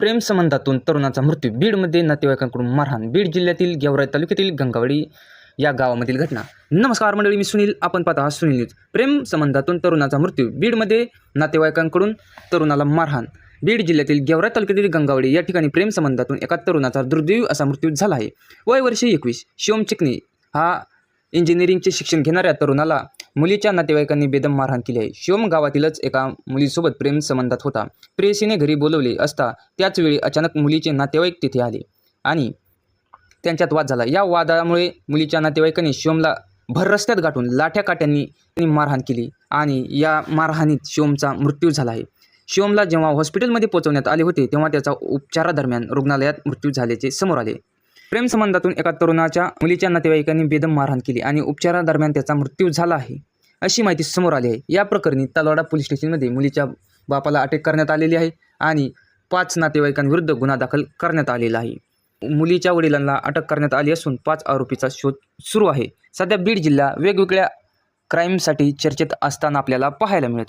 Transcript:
प्रेम संबंधातून तरुणाचा मृत्यू. बीडमध्ये नातेवाईकांकडून मारहाण. बीड जिल्ह्यातील गेवराई तालुक्यातील गंगावडी या गावामधील घटना. नमस्कार मंडळी मी सुनील. आपण पाहता सुनील न्यूज. प्रेम संबंधातून तरुणाचा मृत्यू. बीडमध्ये नातेवाईकांकडून तरुणाला मारहाण. बीड जिल्ह्यातील गेवराई तालुक्यातील गंगावडी या ठिकाणी प्रेम संबंधातून एका तरुणाचा दुर्दैवी असा मृत्यू झाला आहे. वय वर्षे एकवीस. शिवम चिकनी हा इंजिनिअरिंगचे शिक्षण घेणाऱ्या तरुणाला मुलीच्या नातेवाईकांनी बेदम मारहाण केली आहे. शिवम गावातीलच एका मुलीसोबत प्रेम संबंधात होता. प्रेयसीने घरी बोलवले असता त्याचवेळी अचानक मुलीचे नातेवाईक तिथे आले आणि त्यांच्यात वाद झाला. या वादामुळे मुलीच्या नातेवाईकांनी शिवमला भर रस्त्यात गाठून लाठ्या काट्यांनी त्यांनी मारहाण केली आणि या मारहाणीत शिवमचा मृत्यू झाला आहे. शिवमला जेव्हा हॉस्पिटलमध्ये पोहोचवण्यात आले होते तेव्हा त्याचा उपचारादरम्यान रुग्णालयात मृत्यू झाल्याचे समोर आले. प्रेम संबंधातून एका तरुणाच्या मुलीच्या नातेवाईकांनी बेदम मारहाण केली आणि उपचारादरम्यान त्याचा मृत्यू झाला आहे अशी माहिती समोर आली आहे. या प्रकरणी तलवाडा पोलीस स्टेशनमध्ये मुलीच्या बापाला अटक करण्यात आलेली आहे आणि पाच नातेवाईकांविरुद्ध गुन्हा दाखल करण्यात आलेला आहे. मुलीच्या वडिलांना अटक करण्यात आली असून पाच आरोपीचा शोध सुरू आहे. सध्या बीड जिल्हा वेगवेगळ्या क्राईमसाठी चर्चेत असताना आपल्याला पाहायला मिळतो